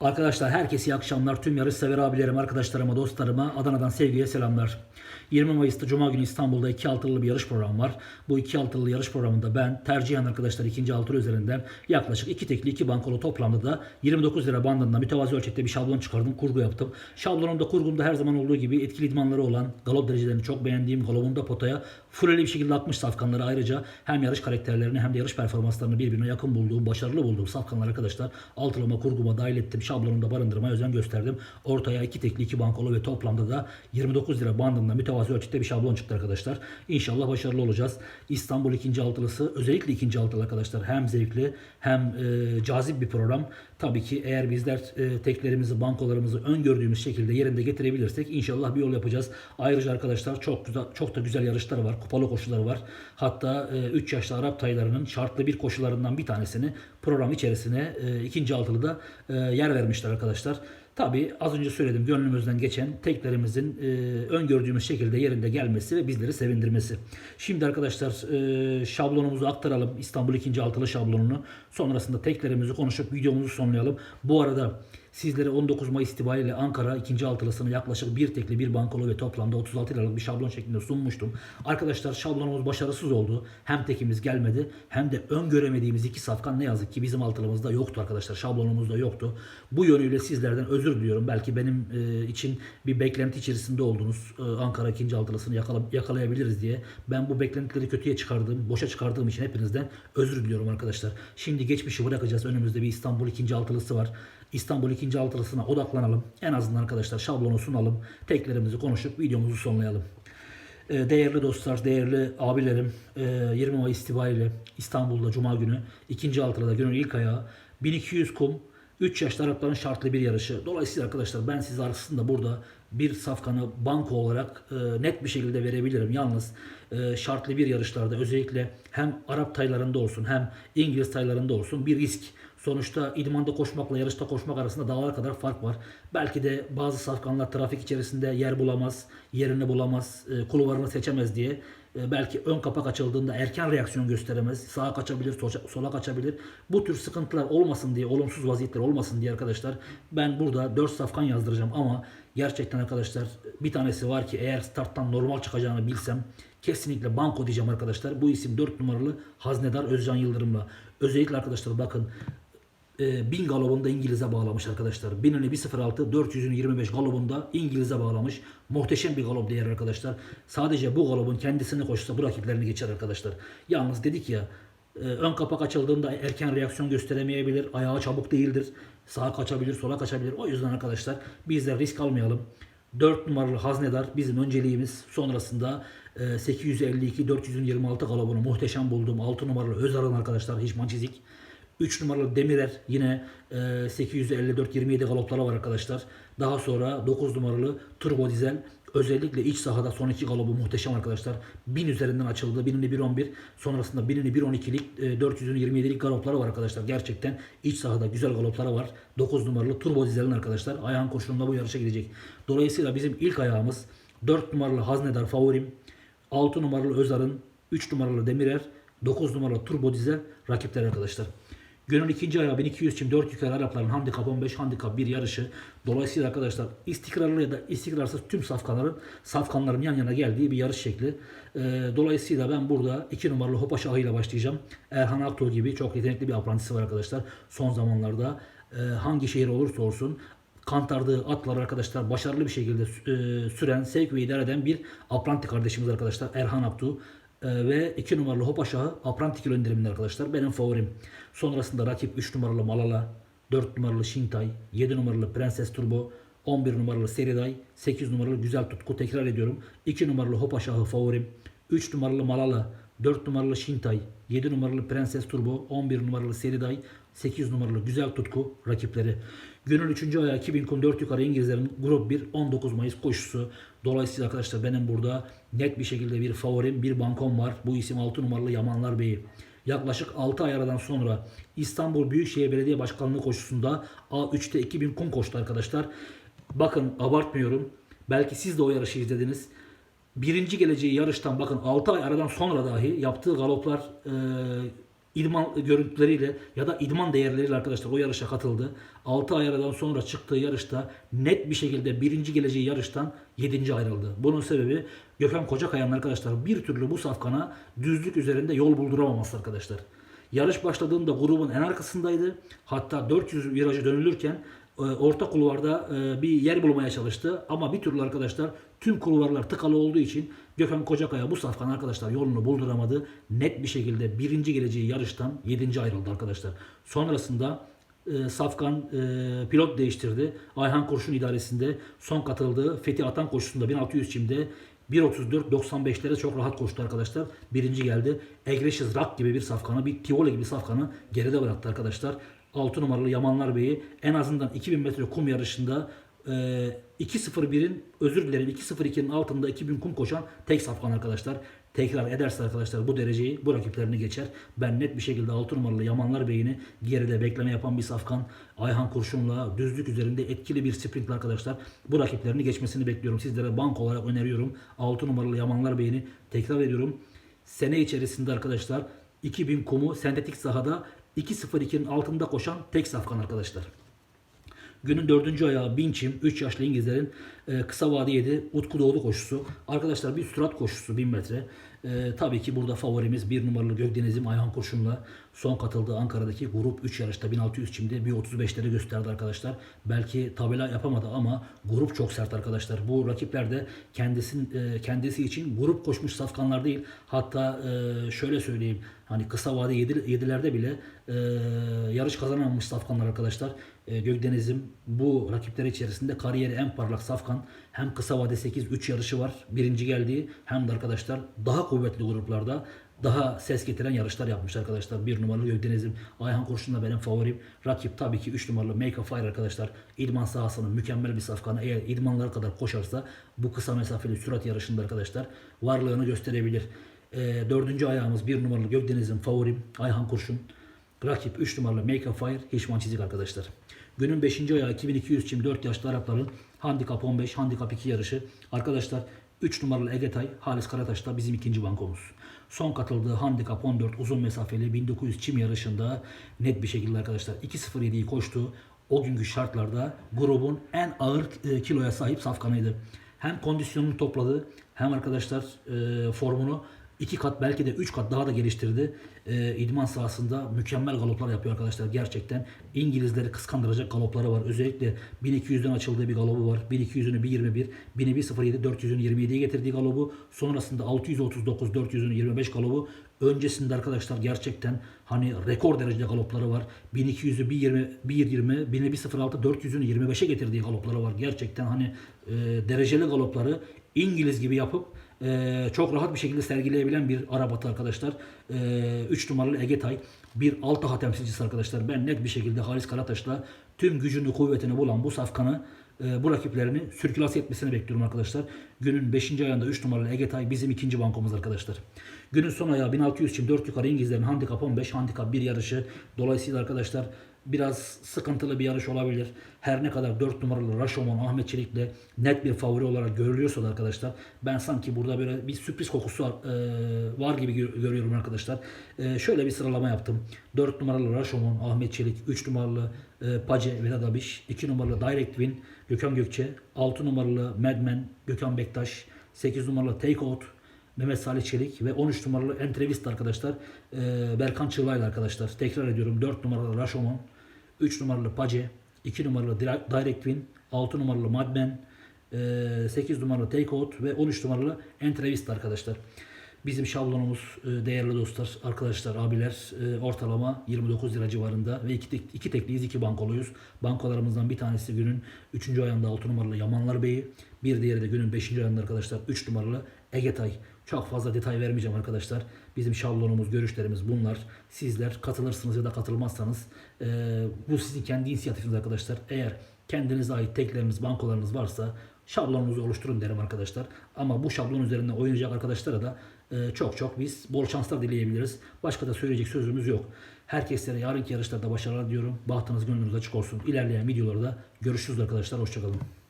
Arkadaşlar herkese iyi akşamlar. Tüm yarış sever abilerim, arkadaşlarıma, dostlarıma Adana'dan sevgiye selamlar. 20 Mayıs'ta Cuma günü İstanbul'da 2 altılı bir yarış programı var. Bu 2 altılı yarış programında ben tercihen arkadaşlar ikinci altılı üzerinden yaklaşık 2 tekli 2 bankolu toplamda da 29 lira bandında mütevazi ölçekte bir şablon çıkardım. Kurgu yaptım. Şablonumda kurgumda her zaman olduğu gibi etkili idmanları olan galop derecelerini çok beğendiğim galopunda potaya fulleli bir şekilde akmış safkanları ayrıca hem yarış karakterlerini hem de yarış performanslarını birbirine yakın bulduğum, başarılı bulduğum safkanlar arkadaşlar altılama kurguma dahil ettim. Şablonumda barındırmaya özen gösterdim. Ortaya iki tekli iki bankolu ve toplamda da 29 lira bandında mütevazi ölçekte bir şablon çıktı arkadaşlar. İnşallah başarılı olacağız. İstanbul ikinci altılısı özellikle ikinci altılı arkadaşlar hem zevkli hem e, cazip bir program. Tabii ki eğer bizler e, teklerimizi, bankolarımızı öngördüğümüz şekilde yerinde getirebilirsek inşallah bir yol yapacağız. Ayrıca arkadaşlar çok güzel, çok da güzel yarışlar var. Kupalı koşuları var. Hatta 3 yaşlı Arap taylarının şartlı bir koşularından bir tanesini program içerisine e, ikinci altılıda e, yer vermişler arkadaşlar. Tabii az önce söyledim gönlümüzden geçen teklerimizin e, öngördüğümüz şekilde yerinde gelmesi ve bizleri sevindirmesi. Şimdi arkadaşlar e, şablonumuzu aktaralım. İstanbul 2. altılı şablonunu. Sonrasında teklerimizi konuşup videomuzu sonlayalım. Bu arada sizlere 19 Mayıs itibariyle Ankara 2. altılısını yaklaşık bir tekli bir bankolu ve toplamda 36 liralık bir şablon şeklinde sunmuştum. Arkadaşlar şablonumuz başarısız oldu. Hem tekimiz gelmedi hem de öngöremediğimiz iki safkan ne yazık ki bizim altılımızda yoktu arkadaşlar. Şablonumuzda yoktu. Bu yönüyle sizlerden özür diliyorum. Belki benim e, için bir beklenti içerisinde oldunuz. E, Ankara 2. altılısını yakala, yakalayabiliriz diye. Ben bu beklentileri kötüye çıkardığım, boşa çıkardığım için hepinizden özür diliyorum arkadaşlar. Şimdi geçmişi bırakacağız. Önümüzde bir İstanbul 2. altılısı var. İstanbul 2. altılısına odaklanalım. En azından arkadaşlar şablonu sunalım. Teklerimizi konuşup videomuzu sonlayalım. Ee, Değerli dostlar, değerli abilerim, e, 20 Mayıs itibariyle İstanbul'da Cuma günü 2. altılıda günün ilk ayağı 1200 kum 3 yaşlı Arapların şartlı bir yarışı. Dolayısıyla arkadaşlar ben size aslında burada bir safkanı banko olarak e, net bir şekilde verebilirim. Yalnız e, şartlı bir yarışlarda özellikle hem Arap taylarında olsun hem İngiliz taylarında olsun bir risk. Sonuçta idmanda koşmakla yarışta koşmak arasında dağlar kadar fark var. Belki de bazı safkanlar trafik içerisinde yer bulamaz, yerini bulamaz, e, kulvarını seçemez diye e, belki ön kapak açıldığında erken reaksiyon gösteremez. Sağa kaçabilir, sola- kaçabilir. Bu tür sıkıntılar olmasın diye, olumsuz vaziyetler olmasın diye arkadaşlar ben burada 4 safkan yazdıracağım ama gerçekten arkadaşlar bir tanesi var ki eğer starttan normal çıkacağını bilsem kesinlikle banko diyeceğim arkadaşlar. Bu isim 4 numaralı Haznedar Özcan Yıldırım'la. Özellikle arkadaşlar bakın e, 1000 galobunda İngiliz'e bağlamış arkadaşlar. 1000'ini 1.06 400'ünü 25 galobunda İngiliz'e bağlamış. Muhteşem bir galop değer arkadaşlar. Sadece bu galobun kendisini koşsa bu rakiplerini geçer arkadaşlar. Yalnız dedik ya e, ön kapak açıldığında erken reaksiyon gösteremeyebilir. Ayağı çabuk değildir. Sağa kaçabilir, sola kaçabilir. O yüzden arkadaşlar bizler risk almayalım. 4 numaralı Haznedar bizim önceliğimiz. Sonrasında e, 852 426 galobunu muhteşem buldum. 6 numaralı Özarın arkadaşlar Hişman Çizik. 3 numaralı Demirer yine e, 854-27 galopları var arkadaşlar. Daha sonra 9 numaralı Turbo Dizel özellikle iç sahada son iki galobu muhteşem arkadaşlar. 1000 üzerinden açıldı. 1000'ini 1.11 sonrasında 1000'ini 1.12'lik e, 400'ünü 27'lik galopları var arkadaşlar. Gerçekten iç sahada güzel galopları var. 9 numaralı Turbo Dizel'in arkadaşlar ayağın koşulunda bu yarışa gidecek. Dolayısıyla bizim ilk ayağımız 4 numaralı Haznedar favorim. 6 numaralı Özar'ın 3 numaralı Demirer 9 numaralı Turbo Dizel rakipler arkadaşlar. Günün ikinci ayağı 1200 çim 4 yukarı Arapların handikap 15 handikap 1 yarışı. Dolayısıyla arkadaşlar istikrarlı ya da istikrarsız tüm safkanların safkanların yan yana geldiği bir yarış şekli. Ee, dolayısıyla ben burada 2 numaralı Hopa Şahı ile başlayacağım. Erhan Aktuğ gibi çok yetenekli bir aprantisi var arkadaşlar. Son zamanlarda e, hangi şehir olursa olsun kantardığı atlar arkadaşlar başarılı bir şekilde e, süren, sevk ve idare eden bir apranti kardeşimiz arkadaşlar Erhan Aktuğ. Ee, ve 2 numaralı Hop Aşağı Aprantik indirimli arkadaşlar. Benim favorim. Sonrasında rakip 3 numaralı Malala, 4 numaralı Şintay, 7 numaralı Prenses Turbo, 11 numaralı Seriday, 8 numaralı Güzel Tutku tekrar ediyorum. 2 numaralı Hop Aşağı favorim. 3 numaralı Malala, 4 numaralı Şintay, 7 numaralı Prenses Turbo, 11 numaralı Seriday, 8 numaralı Güzel Tutku rakipleri. Günün 3. ayağı 2000 kum 4 yukarı İngilizlerin grup 1 19 Mayıs koşusu. Dolayısıyla arkadaşlar benim burada net bir şekilde bir favorim, bir bankom var. Bu isim 6 numaralı Yamanlar Bey'i. Yaklaşık 6 ay aradan sonra İstanbul Büyükşehir Belediye Başkanlığı koşusunda A3'te 2000 kum koştu arkadaşlar. Bakın abartmıyorum. Belki siz de o yarışı izlediniz. Birinci geleceği yarıştan bakın 6 ay aradan sonra dahi yaptığı galoplar e, idman görüntüleriyle ya da idman değerleriyle arkadaşlar o yarışa katıldı. 6 ay aradan sonra çıktığı yarışta net bir şekilde birinci geleceği yarıştan 7. ayrıldı. Bunun sebebi Gökhan Kocakaya'nın arkadaşlar bir türlü bu safkana düzlük üzerinde yol bulduramaması arkadaşlar. Yarış başladığında grubun en arkasındaydı. Hatta 400 virajı dönülürken orta kulvarda e, bir yer bulmaya çalıştı. Ama bir türlü arkadaşlar tüm kulvarlar tıkalı olduğu için Gökhan Kocakaya bu safkan arkadaşlar yolunu bulduramadı. Net bir şekilde birinci geleceği yarıştan 7. ayrıldı arkadaşlar. Sonrasında e, Safkan e, pilot değiştirdi. Ayhan Kurşun idaresinde son katıldığı Fethi Atan koşusunda 1600 çimde 1.34-95'lere çok rahat koştu arkadaşlar. Birinci geldi. Aggressive Rock gibi bir safkanı, bir Tivoli gibi safkanı geride bıraktı arkadaşlar. 6 numaralı Yamanlar Bey'i en azından 2000 metre kum yarışında e, 2.01'in özür dilerim 2.02'nin altında 2000 kum koşan tek safkan arkadaşlar. Tekrar ederse arkadaşlar bu dereceyi bu rakiplerini geçer. Ben net bir şekilde 6 numaralı Yamanlar Bey'ini geride bekleme yapan bir safkan Ayhan Kurşun'la düzlük üzerinde etkili bir sprintle arkadaşlar bu rakiplerini geçmesini bekliyorum. Sizlere bank olarak öneriyorum. 6 numaralı Yamanlar Bey'ini tekrar ediyorum. Sene içerisinde arkadaşlar 2000 kumu sentetik sahada 2.02'nin altında koşan tek safkan arkadaşlar. Günün dördüncü ayağı Binçim, 3 yaşlı İngilizlerin e, kısa vade 7 Utku Doğulu koşusu. Arkadaşlar bir sürat koşusu 1000 metre. E, tabii ki burada favorimiz bir numaralı Gökdeniz'im Ayhan Kurşun'la son katıldığı Ankara'daki grup 3 yarışta 1600 çimde bir 35'leri gösterdi arkadaşlar. Belki tabela yapamadı ama grup çok sert arkadaşlar. Bu rakipler de kendisin, e, kendisi için grup koşmuş safkanlar değil. Hatta e, şöyle söyleyeyim hani kısa vade 7, 7'lerde bile e, yarış kazanamamış safkanlar arkadaşlar. E, Gökdeniz'im bu rakipler içerisinde kariyeri en parlak safkan. Hem kısa vade 8-3 yarışı var. Birinci geldiği hem de arkadaşlar daha kuvvetli gruplarda daha ses getiren yarışlar yapmış arkadaşlar. Bir numaralı Gökdeniz'im Ayhan Kurşun'la benim favorim. Rakip tabii ki 3 numaralı Make a Fire arkadaşlar. İdman sahasının mükemmel bir safkanı. Eğer idmanlara kadar koşarsa bu kısa mesafeli sürat yarışında arkadaşlar varlığını gösterebilir. E, dördüncü ayağımız bir numaralı Gökdeniz'in favorim Ayhan Kurşun. Rakip 3 numaralı Make a Fire Hişman Çizik arkadaşlar. Günün 5. ayağı 2200 çim 4 yaşlı Arapların handikap 15, handikap 2 yarışı. Arkadaşlar 3 numaralı Egetay Halis Karataş'ta bizim ikinci bankomuz. Son katıldığı handikap 14 uzun mesafeli 1900 çim yarışında net bir şekilde arkadaşlar 2.07'yi koştu. O günkü şartlarda grubun en ağır e, kiloya sahip safkanıydı. Hem kondisyonunu topladı hem arkadaşlar e, formunu iki kat belki de üç kat daha da geliştirdi. E, idman sahasında mükemmel galoplar yapıyor arkadaşlar gerçekten. İngilizleri kıskandıracak galopları var. Özellikle 1200'den açıldığı bir galobu var. 1200'ünü 1.21, 1000'i 1.07, 400'ünü 27'ye getirdiği galobu. Sonrasında 639, 400'ünü 25 galobu. Öncesinde arkadaşlar gerçekten hani rekor derecede galopları var. 1200'ü 1.20, 1.20, 1000'i 1.06, 400'ünü 25'e getirdiği galopları var. Gerçekten hani e, dereceli galopları İngiliz gibi yapıp e, çok rahat bir şekilde sergileyebilen bir arabatı arkadaşlar. 3 numaralı Egetay bir alt daha temsilcisi arkadaşlar. Ben net bir şekilde Halis Karataş'la tüm gücünü kuvvetini bulan bu safkanı e, bu rakiplerini sürkülase etmesini bekliyorum arkadaşlar. Günün 5. ayında 3 numaralı Egetay bizim ikinci bankomuz arkadaşlar. Günün son ayağı 1600 için 4 yukarı İngilizlerin handikap 15, handikap 1 yarışı. Dolayısıyla arkadaşlar biraz sıkıntılı bir yarış olabilir. Her ne kadar 4 numaralı Rashomon Ahmet Çelik'le net bir favori olarak görülüyorsa da arkadaşlar ben sanki burada böyle bir sürpriz kokusu var, e, var gibi gör- görüyorum arkadaşlar. E, şöyle bir sıralama yaptım. 4 numaralı Rashomon Ahmet Çelik, 3 numaralı e, Pace Vedat Abiş, 2 numaralı Direct Win Gökhan Gökçe, 6 numaralı Madman Gökhan Bektaş, 8 numaralı Take Mehmet Salih Çelik ve 13 numaralı Entrevist arkadaşlar. E, Berkan Çığlay'la arkadaşlar. Tekrar ediyorum 4 numaralı Rashomon, 3 numaralı Pace, 2 numaralı Direct Win, 6 numaralı Madman, e, 8 numaralı Takeout ve 13 numaralı Entrevist arkadaşlar. Bizim şablonumuz e, değerli dostlar, arkadaşlar, abiler e, ortalama 29 lira civarında ve iki, tek, iki tekliyiz, iki bankoluyuz. Bankolarımızdan bir tanesi günün 3. ayında 6 numaralı Yamanlar Bey'i, bir diğeri de günün 5. ayında arkadaşlar 3 numaralı Egetay. Çok fazla detay vermeyeceğim arkadaşlar. Bizim şablonumuz, görüşlerimiz bunlar. Sizler katılırsınız ya da katılmazsanız e, bu sizin kendi inisiyatifiniz arkadaşlar. Eğer kendinize ait tekleriniz, bankolarınız varsa şablonunuzu oluşturun derim arkadaşlar. Ama bu şablon üzerinde oynayacak arkadaşlara da e, çok çok biz bol şanslar dileyebiliriz. Başka da söyleyecek sözümüz yok. Herkeslere yarınki yarışlarda başarılar diyorum. Bahtınız gönlünüz açık olsun. İlerleyen videolarda görüşürüz arkadaşlar. Hoşçakalın.